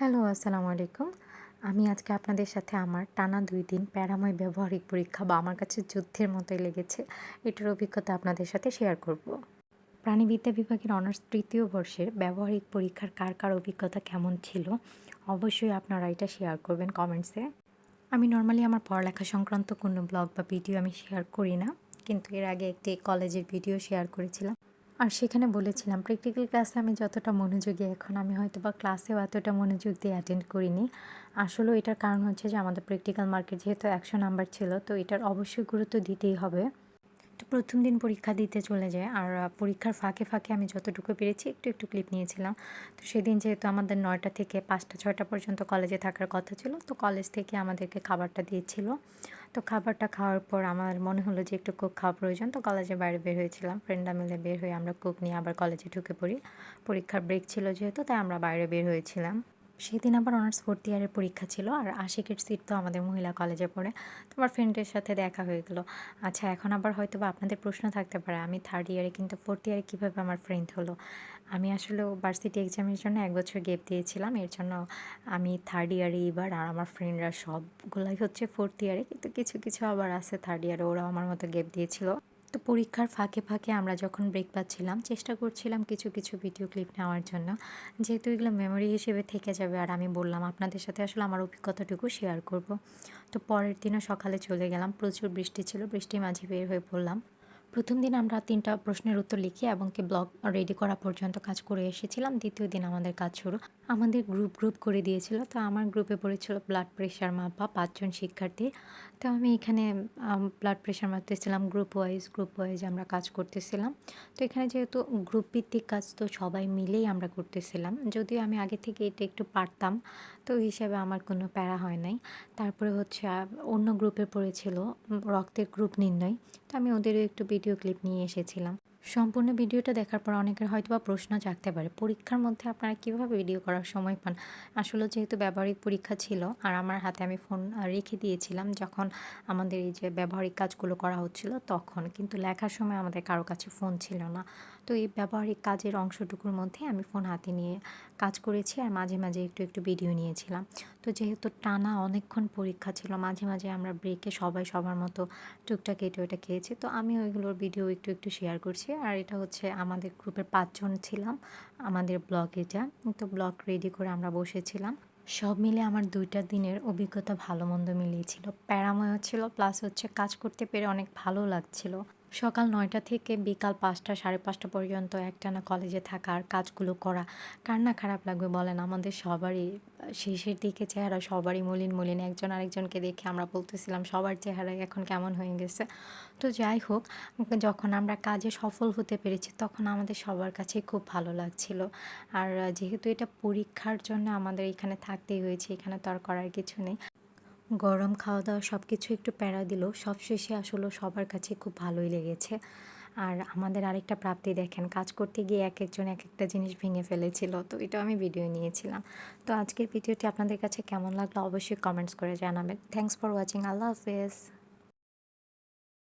Hello, আসসালামু আলাইকুম। আমি আজকে আপনাদের সাথে আমার টানা দুই দিন প্যারাময় ব্যবহারিক পরীক্ষা বা আমার কাছে যুদ্ধের মতোই লেগেছে, এটার অভিজ্ঞতা আপনাদের সাথে শেয়ার করব। প্রাণীবিদ্যা বিভাগের অনার্স তৃতীয় বর্ষের ব্যবহারিক পরীক্ষার কার কার অভিজ্ঞতা কেমন ছিল, অবশ্যই আপনারা এটা শেয়ার করবেন কমেন্টসে। আমি নর্মালি আমার পড়ালেখা সংক্রান্ত কোনো ব্লগ বা ভিডিও আমি শেয়ার করি না, কিন্তু এর আগে একটি কলেজের ভিডিও শেয়ার করেছিলাম। আর সেখানে বলেছিলাম প্র্যাকটিক্যাল ক্লাসে আমি যতটা মনোযোগী এখন, আমি হয়তো বা ক্লাসেও এতটা মনোযোগ দিয়ে অ্যাটেন্ড করিনি। আসলে এটার কারণ হচ্ছে যে আমাদের প্র্যাকটিক্যাল মার্কেট যেহেতু একশো নাম্বার ছিল, তো এটার অবশ্যই গুরুত্ব দিতেই হবে। তো প্রথম দিন পরীক্ষা দিতে চলে যায়। আর পরীক্ষার ফাঁকে ফাঁকে আমি যতটুকু পেরেছি একটু একটু ক্লিপ নিয়েছিলাম। তো সেদিন যেহেতু আমাদের নয়টা থেকে পাঁচটা, ছয়টা পর্যন্ত কলেজে থাকার কথা ছিল, তো কলেজ থেকে আমাদেরকে খাবারটা দিয়েছিল। তো খাবারটা খাওয়ার পর আমার মনে হলো যে একটু কোক খাওয়া প্রয়োজন, তো কলেজের বাইরে বের হয়েছিলাম। ফ্রেন্ডরা মিলে বের হয়ে আমরা কোক নিয়ে আবার কলেজে ঢুকে পড়ি। পরীক্ষার ব্রেক ছিল যেহেতু, তাই আমরা বাইরে বের হয়েছিলাম। সেদিন আবার অনার্স ফোর্থ ইয়ারের পরীক্ষা ছিল আর আশিকের সিট তো আমাদের মহিলা কলেজে পড়ে। তো আমার ফ্রেন্ডের সাথে দেখা হয়ে গেলো। আচ্ছা এখন আবার হয়তো বা আপনাদের প্রশ্ন থাকতে পারে, আমি থার্ড ইয়ারে কিন্তু ফোর্থ ইয়ারে কীভাবে আমার ফ্রেন্ড হলো? আমি আসলে ভার্সিটি এক্সামের জন্য এক বছর গেপ দিয়েছিলাম, এর জন্য আমি থার্ড ইয়ারে এবার আর আমার ফ্রেন্ডরা সবগুলাই হচ্ছে ফোর্থ ইয়ারে কিন্তু কিছু কিছু আবার আছে থার্ড ইয়ারে ওরাও আমার মতো গেপ দিয়েছিল। তো পরীক্ষার ফাঁকে ফাঁকে আমরা যখন ব্রেক পাচ্ছিলাম, চেষ্টা করছিলাম কিছু কিছু ভিডিও ক্লিপ নেওয়ার জন্য। যেহেতু এগুলো মেমোরি হিসেবে থেকে যাবে, আর আমি বললাম আপনাদের সাথে আসলে আমার অভিজ্ঞতাটুকু শেয়ার করব। তো পরের দিনও সকালে চলে গেলাম, প্রচুর বৃষ্টি ছিল, বৃষ্টির মাঝে বের হয়ে পড়লাম। প্রথম দিন আমরা তিনটা প্রশ্নের উত্তর লিখি এবং কি ব্লগ রেডি করা পর্যন্ত কাজ করে এসেছিলাম। দ্বিতীয় দিন আমাদের কাজ শুরু। আমাদের গ্রুপ গ্রুপ করে দিয়েছিল। তো আমার গ্রুপে পড়েছিল ব্লাড প্রেশার মাপা পাঁচজন শিক্ষার্থী। তো আমি এখানে ব্লাড প্রেশার মাপতেছিলাম গ্রুপ ওয়াইজ গ্রুপ ওয়াইজ আমরা কাজ করতেছিলাম। তো এখানে যেহেতু গ্রুপ ভিত্তিক কাজ তো সবাই মিলেই আমরা করতেছিলাম। যদিও আমি আগে থেকে এটা একটু পারতাম। তো ওই হিসাবে আমার কোনো প্যারা হয় নাই। তারপরে হচ্ছে অন্য গ্রুপে পড়েছিল রক্তের গ্রুপ নির্ণয়। তো আমি ওদেরও একটু ক্লিপ নিয়ে এসেছিলাম। সম্পূর্ণ ভিডিওটা দেখার পর অনেকের হয়তো বা প্রশ্ন জাগতে পারে, পরীক্ষার মধ্যে আপনারা কীভাবে ভিডিও করার সময় পান? আসলে যেহেতু ব্যবহারিক পরীক্ষা ছিল আর আমার হাতে আমি ফোন রেখে দিয়েছিলাম, যখন আমাদের এই যে ব্যবহারিক কাজগুলো করা হচ্ছিল তখন, কিন্তু লেখার সময় আমাদের কারও কাছে ফোন ছিল না। তো এই ব্যবহারিক কাজের অংশটুকুর মধ্যে আমি ফোন হাতে নিয়ে কাজ করেছি আর মাঝে মাঝে একটু একটু ভিডিও নিয়েছিলাম। তো যেহেতু টানা অনেকক্ষণ পরীক্ষা ছিল, মাঝে মাঝে আমরা ব্রেকে সবাই সবার মতো টুকটাক এটু এটা খেয়েছি, তো আমি ওইগুলোর ভিডিও একটু একটু শেয়ার করছি আর এটা হচ্ছে আমাদের গ্রুপের পাঁচজন ছিলাম, আমাদের ব্লগ এটা। তো ব্লগ রেডি করে আমরা বসেছিলাম। সব মিলে আমার দুইটা দিনের অভিজ্ঞতা ভালো মন্দ মিলিয়েছিল। প্যারাময় ছিল প্লাস হচ্ছে কাজ করতে পেরে অনেক ভালো লাগছিল। সকাল নয়টা থেকে বিকাল পাঁচটা, সাড়ে পাঁচটা পর্যন্ত একটানা কলেজে থাকা আর কাজগুলো করা। কার না খারাপ লাগবে বলেন? আমাদের সবারই, শেষের দিকে চেহারা সবারই মলিন মলিন। একজন আরেকজনকে দেখে আমরা বলতেছিলাম, সবার চেহারা এখন কেমন হয়ে গেছে? তো যাই হোক, যখন আমরা কাজে সফল হতে পেরেছি, তখন আমাদের সবার কাছে খুব ভালো লাগছিল। আর যেহেতু এটা পরীক্ষার জন্য আমাদের এখানে থাকতেই হয়েছে, এখানে তো আর করার কিছু নেই। গরম খাওয়া দাওয়া সব কিছু একটু প্যারা দিল। সবশেষে আসলে সবার কাছে খুব ভালোই লেগেছে। আর আমাদের আরেকটা প্রাপ্তি দেখেন, কাজ করতে গিয়ে এক একজন এক একটা জিনিস ভেঙে ফেলেছিল, তো এটা আমি ভিডিও নিয়েছিলাম। তো আজকের ভিডিওটি আপনাদের কাছে কেমন লাগল অবশ্যই কমেন্টস করে জানাবেন। থ্যাংকস ফর ওয়াচিং আল্লাহ হাফেজ।